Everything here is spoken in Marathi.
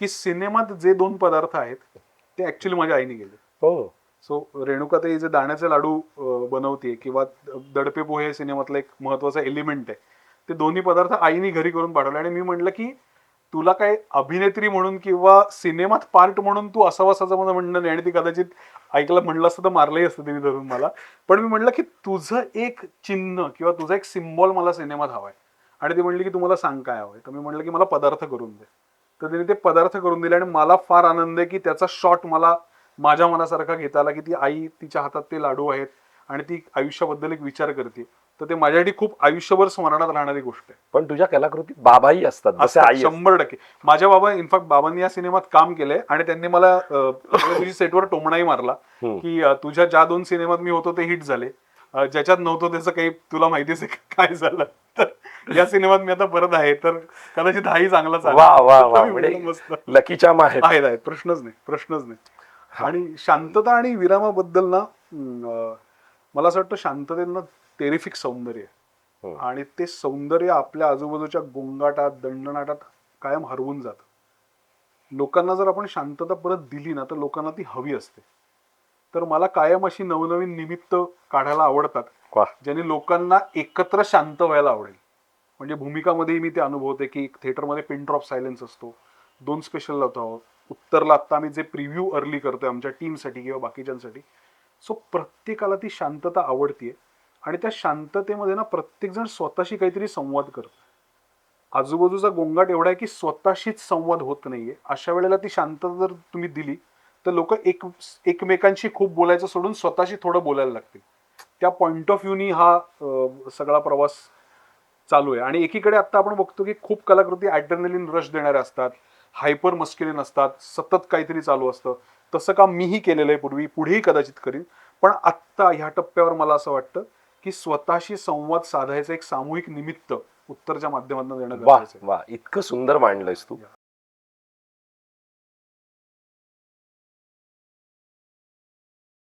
की सिनेमात जे दोन पदार्थ आहेत ते ऍक्च्युली माझ्या आईने गेले हो. सो रेणुकाताई जे दाण्याचे लाडू बनवते किंवा दडपे पोहे या सिनेमातला एक महत्त्वाचा एलिमेंट आहे ते दोन्ही पदार्थ आईने घरी करून पाठवले आणि मी म्हटलं की तुला काय अभिनेत्री म्हणून किंवा सिनेमात पार्ट म्हणून तू असावं असं माझं म्हणणं नाही. आणि ती कदाचित ऐकलं म्हणलं असतं तर मारलंही असतं तिने धरून मला. पण मी म्हटलं की तुझं एक चिन्ह किंवा तुझा एक सिम्बॉल मला सिनेमात हवाय. आणि ती म्हणली की तुम्हाला सांग काय हवंय. तर मी म्हटलं की मला पदार्थ करून दे. तर तिने ते पदार्थ करून दिले आणि मला फार आनंद आहे की त्याचा शॉट मला माझ्या मनासारखा घेता आला की ती आई तिच्या हातात ते लाडू आहेत आणि ती आयुष्याबद्दल एक विचार करते तर ते माझ्यासाठी खूप आयुष्यभर स्मरणात राहणारी गोष्ट आहे पण तुझ्या कलाकृतीत बाबाही असतात. शंभर टक्के माझ्या बाबा इनफॅक्ट बाबांनी या सिनेमात काम केलंय आणि त्यांनी मला तुझी सेटवर टोमणाही मारला. की तुझ्या ज्या दोन सिनेमात मी होतो ते हिट झाले ज्याच्यात नव्हतं त्याचं काही तुला माहितीच आहे काय झालं? तर या सिनेमात मी आता परत आहे तर कदाचित हाही चांगला चालेल. वा वा वा. मी म्हणजे लकीच्या आहेत प्रश्नच नाही प्रश्नच नाही. आणि शांतता आणि विरामाबद्दल ना मला असं वाटतं शांततेनं टेरिफिक सौंदर्य हम्म. आणि ते सौंदर्य आपल्या आजूबाजूच्या गोंगाटात दंडनाटात कायम हरवून जातं. लोकांना जर आपण शांतता परत दिली ना तर लोकांना ती हवी असते. तर मला कायम अशी नवनवीन निमित्त काढायला आवडतात ज्याने लोकांना एकत्र शांत व्हायला आवडेल. म्हणजे भूमिकामध्येही मी ते अनुभवते की थिएटरमध्ये पिन ड्रॉप सायलेन्स असतो. दोन स्पेशल लावतो आहोत. उत्तरला आत्ता आम्ही जे प्रिव्ह्यू अर्ली करतोय आमच्या टीमसाठी किंवा बाकीच्यांसाठी सो प्रत्येकाला ती शांतता आवडतीये. आणि त्या शांततेमध्ये ना प्रत्येकजण स्वतःशी काहीतरी संवाद करतो. आजूबाजूचा गोंगाट एवढा आहे की स्वतःशीच संवाद होत नाहीये. अशा वेळेला ती शांतता जर तुम्ही दिली तर लोक एक एकमेकांशी खूप बोलायचं सोडून स्वतःशी थोडं बोलायला लागतील. त्या पॉइंट ऑफ व्ह्यूनी हा अं, सगळा प्रवास चालू आहे. आणि एकीकडे आता आपण बघतो की खूप कलाकृती ॲड्रेनलिन रश देणाऱ्या असतात हायपर मस्क्युलिन असतात सतत काहीतरी चालू असतं. तसं काम मीही केलेलं आहे पूर्वी पुढेही कदाचित करीन. पण आत्ता ह्या टप्प्यावर मला असं वाटतं की स्वतःशी संवाद साधायचं एक सामूहिक निमित्त उत्तरच्या माध्यमातून देणं वा गरजेचं आहे. वा इतकं सुंदर मांडलंयस तू.